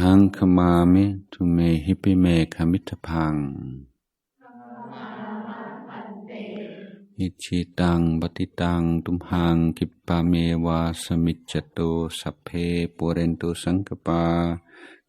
หังขมามิทุเมหิปิเมขมิทพัง อิชิตังปฏิตังตุมหังกิปปะเมวะสมิจจตุสัพเพปุเรนตุสังกปา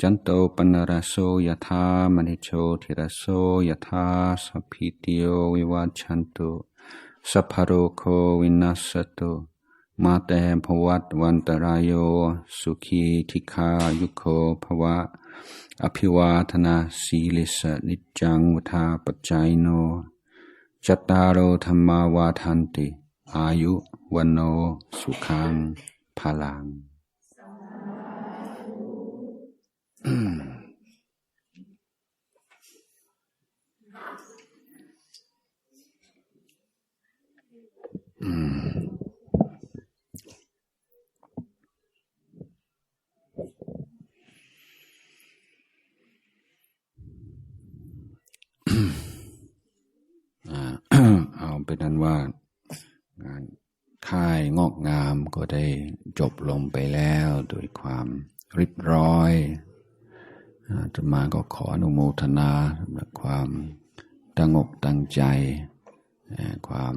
จันโตปนรโสยถามณิโชธิรโสยถาสัพพิติโยวิวัชันตุสัพพโรโควินัสสตุ มาเตภวัตวันตรายโย สุขีทิคายุโคภวะ อภิวาทนาสีลิสนิจจังวุธาปจายโนจัตตารโอธรรมาวาทันติ อายุวันโนสุขังพลังอ่า เป็นนั้นว่างานค่ายงอกงามก็ได้จบลงไปแล้วโดยความรียบร้อยอาตมาก็ขออนุโมทนาสำหรับความตั้งอกตั้งใจ ความ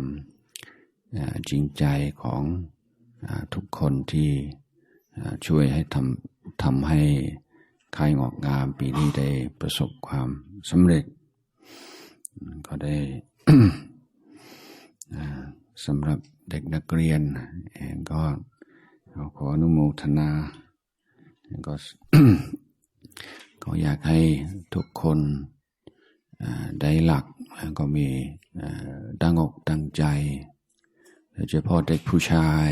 จริงใจของทุกคนที่ช่วยให้ทำทำให้ค่ายงอกงามปีนี้ได้ประสบความสำเร็จ ก็ได้ สำหรับเด็กนักเรียนเองก็ขออนุโมทนาก็ก็อยากให้ทุกคนได้หลักแล้วก็มีตั้งอกตั้งใจโดยเฉพาะเด็กผู้ชาย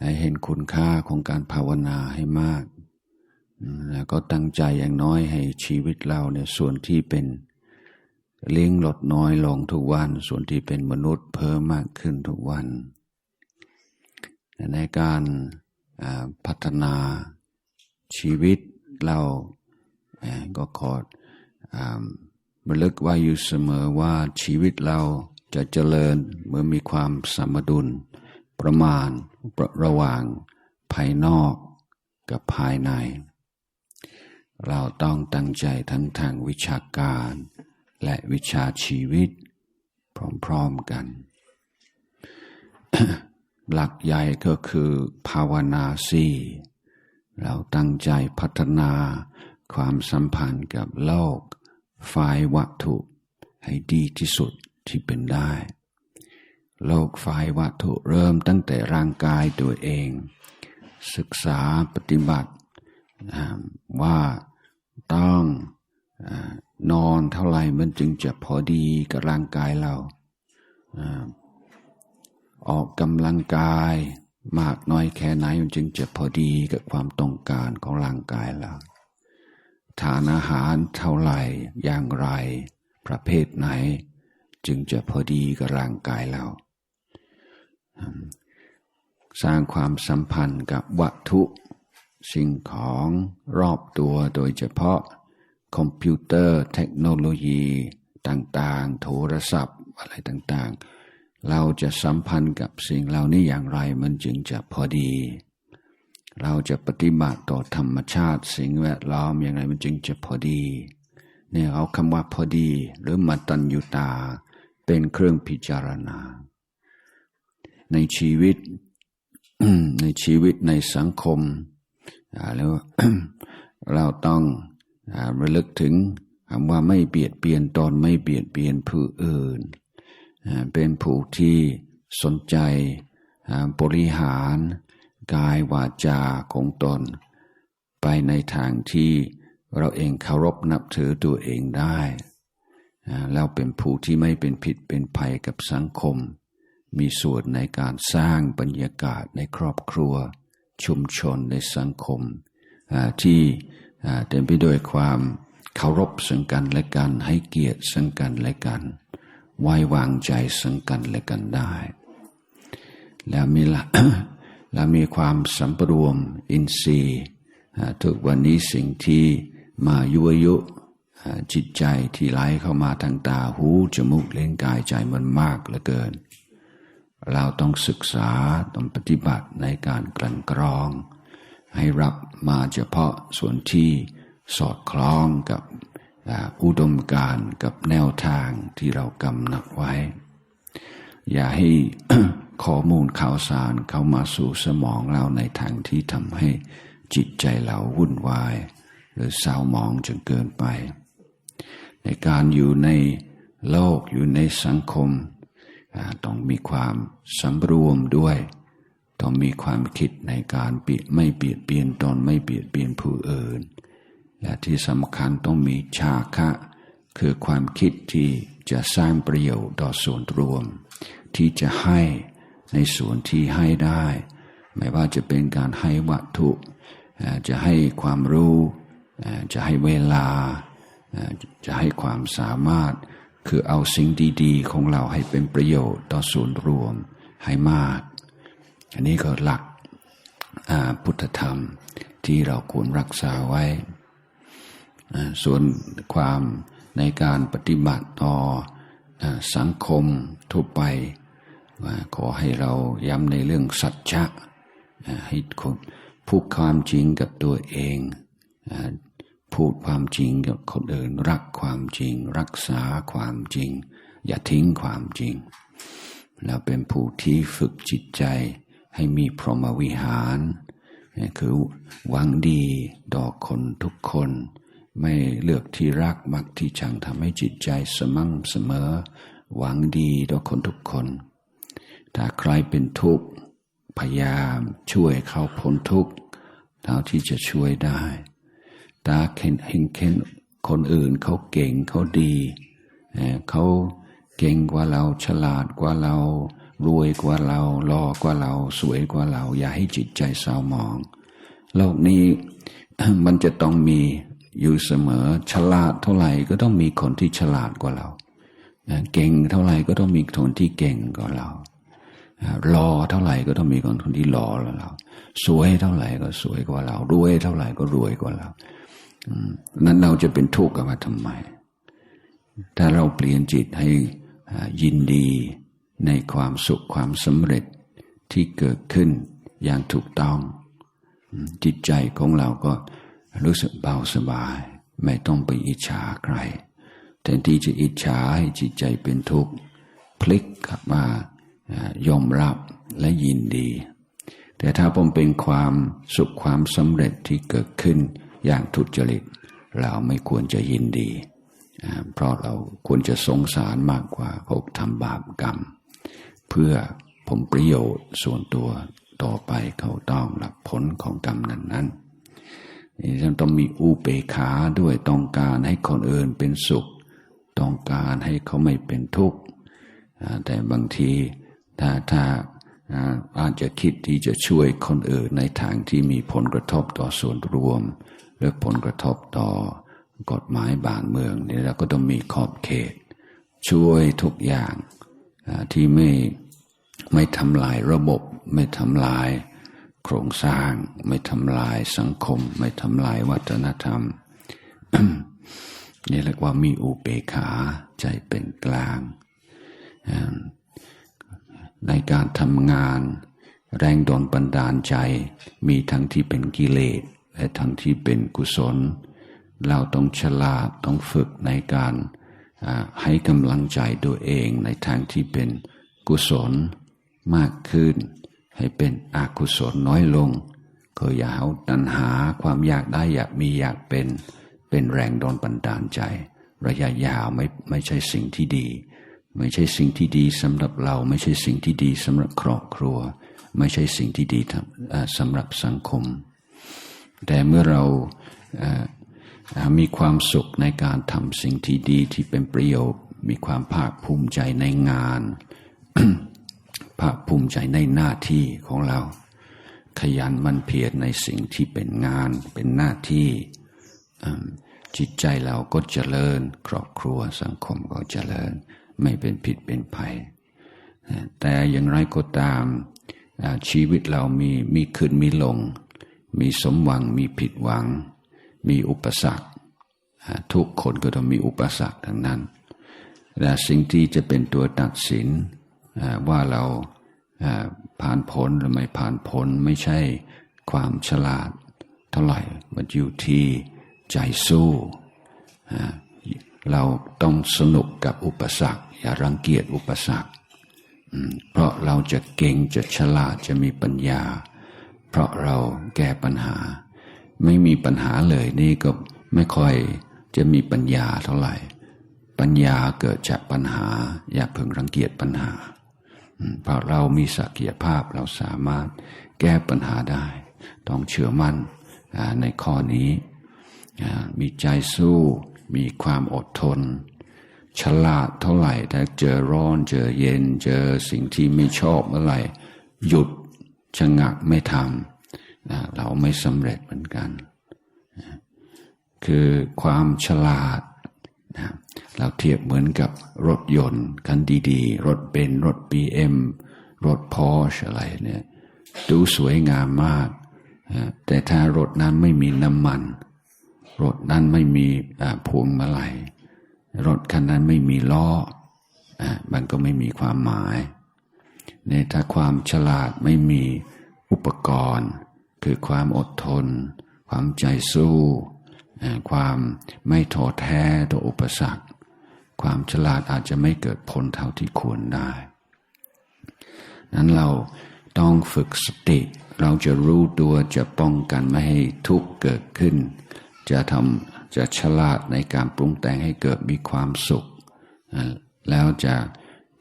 ให้เห็นคุณค่าของการภาวนาให้มาก แล้วก็ตั้งใจอย่างน้อยให้ชีวิตเราเนี่ยส่วนที่เป็น ลี้ยงลดน้อยลงทุกวัน ส่วนที่เป็นมนุษย์เพิ่มมากขึ้นทุกวัน ในการพัฒนาชีวิตเราก็ขออ่าระลึกไว้อยู่เสมอว่าชีวิตเราจะเจริญเมื่อมีความสมดุล ประมาณระระหว่างภายนอกกับภายใน เราต้องตั้งใจทั้งทางวิชาการ และวิชาชีวิต พร้อมๆกัน หลักใหญ่ก็คือภาวนาสี่เราตั้งใจพัฒนาความสัมพันธ์กับโลก ฝ่ายวัตถุให้ดีที่สุดที่เป็นได้ โลกฝ่ายวัตถุเริ่มตั้งแต่ร่างกายตัวเอง ศึกษาปฏิบัติว่า อนเท่าไหร่มันจึงจะพอดีกับร่างกายเราอาออกกำลังกายมากน้อยแค่ไหนมันจึงจะพอดีกับความต้องการของร่างกายเรา ทานอาหารเท่าไหร่อย่างไร ประเภทไหน จึงจะพอดีกับร่างกายเรา สร้างความสัมพันธ์กับวัตถุสิ่งของรอบตัวโดยเฉพาะ คอมพิวเตอร์ เทคโนโลยีต่างๆ โทรศัพท์อะไรต่างๆ เราจะสัมพันธ์กับสิ่งเหล่านี้อย่างไรมันจึงจะพอดี เราจะปฏิบัติต่อธรรมชาติ สิ่งแวดล้อมอย่างไรมันจึงจะพอดีเนี่ยเอาคำว่าพอดี หรือมัตตัญญุตา เป็นเครื่องพิจารณา ในชีวิตในชีวิตในสังคมแล้วเราต้อง ระลึกถึงคำว่าไม่เบียดเบียนตนไม่เบียดเบียนผู้อื่น เป็นผู้ที่สนใจบริหาร กายวาจาของตน ไปในทางที่เราเองเคารพนับถือตัวเองได้แล้วเป็นผู้ที่ไม่เป็นผิดเป็นภัยกับสังคม มีส่วนในการสร้างบรรยากาศในครอบครัว ชุมชนในสังคมที่ เต็มไปด้วยความเคารพซึ่งกันและกัน ให้เกียรติซึ่งกันและกัน ไว้วางใจซึ่งกันและกันได้ แล้วมีละแล้วมีความสัมปรวมอินทรีย์ทุกวันนี้สิ่งที่มายุยุจิตใจที่ไหลเข้ามาทางตาหูจมูกเล่นกายใจมันมากเหลือเกิน เราต้องศึกษาต้องปฏิบัติในการกลั่นกรอง ให้รับมาเฉพาะส่วนที่สอดคล้องกับอุดมการกับแนวทางที่เรากำหนักไว้ อย่าให้ข้อมูลข่าวสารเข้ามาสู่สมองเราในทางที่ทำให้จิตใจเราวุ่นวาย หรือเศร้าหมองจนเกินไป ในการอยู่ในโลกอยู่ในสังคม ต้องมีความสำรวมด้วย ต้องมีความคิดในการปิไม่เบียดเบียนตนไม่เบียดเบียนผู้อื่น และที่สำคัญต้องมีชาคะ คือความคิดที่จะสร้างประโยชน์ต่อส่วนรวม ที่จะให้ในส่วนที่ให้ได้ ไม่ว่าจะเป็นการให้วัตถุ จะให้ความรู้ จะให้เวลา จะให้ความสามารถ คือเอาสิ่งดี ๆ ของเราให้เป็นประโยชน์ต่อส่วนรวมให้มาก อันนี้ก็หลักพุทธธรรมที่เราควรรักษาไว้ ส่วนความในการปฏิบัติต่อสังคมทั่วไป ขอให้เราย้ำในเรื่องสัจจะให้คนพูดความจริงกับตัวเอง พูดความจริงกับคนอื่น รักความจริง รักษาความจริง อย่าทิ้งความจริง แล้วเป็นผู้ที่ฝึกจิตใจ ให้มีพรหมวิหาร คือหวังดีต่อคนทุกคน ไม่เลือกที่รักมักที่ชังทำให้จิตใจสม่ำเสมอ หวังดีต่อคนทุกคน ถ้าใครเป็นทุกข์พยายามช่วยเขาพ้นทุกข์เท่าที่จะช่วยได้ตาเห็นเห็นเห็นคนอื่นเขาเก่งเขาดี เขาเก่งกว่าเราฉลาดกว่าเรา รวยกว่าเราหล่อกว่าเรา สวยกว่าเรา อย่าให้จิตใจเศร้าหมอง โลกนี้มันจะต้องมีอยู่เสมอฉลาดเท่าไหร่ก็ต้องมีคนที่ฉลาดกว่าเราเก่งเท่าไหร่ก็ต้องมีคนที่เก่งกว่าเรารอเท่าไหร่ก็ต้องมีคนคนที่รอแล้วเรา สวยเท่าไหร่ก็สวยกว่าเรา รวยเท่าไหร่ก็รวยกว่าเรานั้นเราจะเป็นทุกข์กันมาทำไม ถ้าเราเปลี่ยนจิตให้ยินดี ในความสุขความสำเร็จที่เกิดขึ้นอย่างถูกต้อง จิตใจของเราก็รู้สึกเบาสบาย ไม่ต้องไปอิจฉาใครแทนที่จะอิจฉาให้จิตใจเป็นทุกข์พลิกกลับมายอมรับและยินดี แต่ถ้าผมเป็นความสุขความสำเร็จที่เกิดขึ้นอย่างทุจริต เราไม่ควรจะยินดี เพราะเราควรจะสงสารมากกว่าเขาทำบาปกรรม เพื่อผมประโยชน์ส่วนตัวต่อไปเขาต้องรับผลของกรรมนั้นนั้นนี่ต้องมีอุเบกขาด้วยต้องการให้คนอื่นเป็นสุข ต้องการให้เขาไม่เป็นทุกข์แต่บางทีถ้าถ้าอาจจะคิดที่จะช่วยคนอื่นในทางที่มีผลกระทบต่อส่วนรวม หรือผลกระทบต่อกฎหมายบ้านเมืองนี่เราก็ต้องมีขอบเขต ช่วยทุกอย่าง ที่ไม่ไม่ทำลายระบบ ไม่ทำลายโครงสร้าง ไม่ทำลายสังคม ไม่ทำลายวัฒนธรรม นี่เรียกว่ามีอุเบกขาใจเป็นกลาง ในการทำงาน แรงดลบันดาลใจ มีทั้งที่เป็นกิเลสและทั้งที่เป็นกุศล เราต้องฉลาดต้องฝึกในการ ให้กำลังใจตัวเองในทางที่เป็นกุศลมากขึ้น ให้เป็นอกุศลน้อยลง ก็อย่าเอาตัณหาความอยากได้อยากมีอยากเป็นเป็นแรงดลบันดาลใจ ระยะยาวไม่ไม่ใช่สิ่งที่ดี ไม่ใช่สิ่งที่ดีสำหรับเราไม่ใช่สิ่งที่ดีสำหรับครอบครัว ไม่ใช่สิ่งที่ดีสำหรับสังคม แต่เมื่อเรา มีความสุขในการทำสิ่งที่ดีที่เป็นประโยชน์ มีความภาคภูมิใจในงาน ภาคภูมิใจในหน้าที่ของเรา ขยันมันเพียรในสิ่งที่เป็นงานเป็นหน้าที่ จิตใจเราก็เจริญ ครอบครัวสังคมก็เจริญ ไม่เป็นผิดเป็นภัย แต่อย่างไรก็ตามชีวิตเรามีมีขึ้นมีลง มีสมหวังมีผิดหวัง มีอุปสรรค ทุกคนก็ต้องมีอุปสรรคทั้งนั้นแต่สิ่งที่จะเป็นตัวตัดสินว่าเราผ่านพ้นหรือไม่ผ่านพ้นไม่ใช่ความฉลาดเท่าไหร่มันอยู่ที่ใจสู้เราต้องสนุกกับอุปสรรค อย่ารังเกียจอุปสรรค เพราะเราจะเก่งจะฉลาดจะมีปัญญา เพราะเราแก้ปัญหา ไม่มีปัญหาเลยนี่ก็ไม่ค่อยจะมีปัญญาเท่าไหร่ ปัญญาเกิดจากปัญหา อย่าเพิ่งรังเกียจปัญหา เพราะเรามีศักยภาพเราสามารถแก้ปัญหาได้ ต้องเชื่อมั่นในข้อนี้ มีใจสู้ มีความอดทน ฉลาดเท่าไหร่ถ้าเจอร้อนเจอเย็น เจอสิ่งที่ไม่ชอบเมื่อไหร่ หยุดชะงักไม่ทำ เราไม่สำเร็จเหมือนกันคือความฉลาดนะเราเทียบเหมือนกับรถยนต์คันดีๆ รถเบนรถบีเอ็มรถพอชอะไรเนี่ยดูสวยงามมากแต่ถ้ารถนั้นไม่มีน้ำมัน รถนั้นไม่มีพวงมาลัยรถคันนั้นไม่มีล้อมันก็ไม่มีความหมายเนี่ยถ้าความฉลาดไม่มีอุปกรณ์ คือความอดทน ความใจสู้ ความไม่ท้อแท้ต่ออุปสรรค ความฉลาดอาจจะไม่เกิดผลเท่าที่ควรได้ นั้นเราต้องฝึกสติ เราจะรู้ตัวจะป้องกันไม่ให้ทุกข์เกิดขึ้น จะทำจะฉลาดในการปรุงแต่งให้เกิดมีความสุข แล้วจะ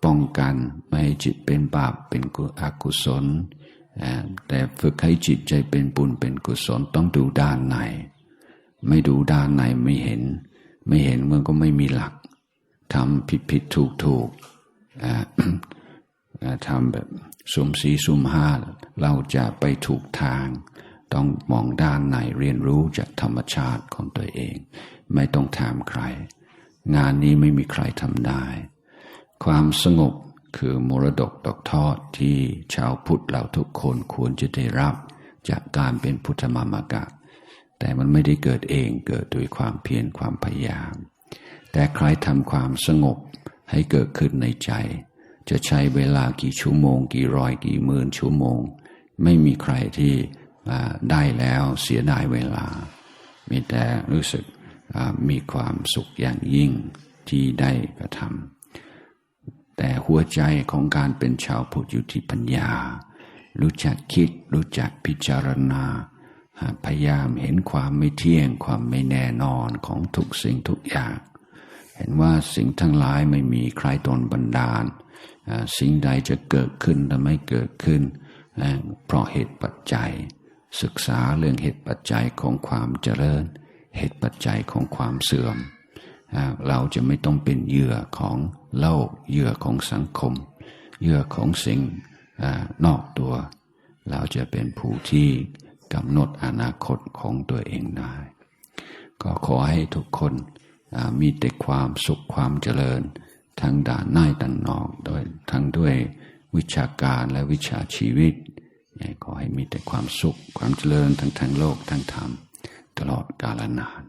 ป้องกันไม่ให้จิตเป็นบาปเป็นอกุศล แต่ฝึกให้จิตใจเป็นบุญเป็นกุศลต้องดูด้านใน ไม่ดูด้านในไม่เห็น ไม่เห็นมันก็ไม่มีหลักทำผิดผิดถูกถูกทำแบบสุ่มสีสุ่มห้าเราจะไปถูกทาง ต้องมองด้านในเรียนรู้จากธรรมชาติของตัวเอง ไม่ต้องถามใคร งานนี้ไม่มีใครทำได้ ความสงบ คือมรดกตกทอดที่ชาวพุทธเราทุกคนควรจะได้รับจากการเป็นพุทธมามากะ แต่มันไม่ได้เกิดเองเกิดด้วยความเพียรความพยายาม แต่ใครทำความสงบให้เกิดขึ้นในใจ จะใช้เวลากี่ชั่วโมง กี่ร้อยกี่หมื่นชั่วโมง ไม่มีใครที่ได้แล้วเสียดายเวลา มีแต่รู้สึกมีความสุขอย่างยิ่งที่ได้กระทำ แต่หัวใจของการเป็นชาวพุทธอยู่ที่ปัญญา รู้จักคิด รู้จักพิจารณา พยายามเห็นความไม่เที่ยงความไม่แน่นอนของทุกสิ่งทุกอย่าง เห็นว่าสิ่งทั้งหลายไม่มีใครตนบันดาล สิ่งใดจะเกิดขึ้นแต่ไม่เกิดขึ้น เพราะเหตุปัจจัย ศึกษาเรื่องเหตุปัจจัยของความเจริญ เหตุปัจจัยของความเสื่อม เราจะไม่ต้องเป็นเหยื่อของโลกเหยื่อของสังคม เหยื่อของสิ่งนอกตัว เราจะเป็นผู้ที่กำหนดอนาคตของตัวเองได้ ก็ขอให้ทุกคนมีแต่ความสุขความเจริญ ทั้งด่านหน้าด่านนอกโดยทั้งด้วยวิชาการและวิชาชีวิต ขอให้มีแต่ความสุขความเจริญทั้งทางโลกทั้งธรรม ตลอดกาลนาน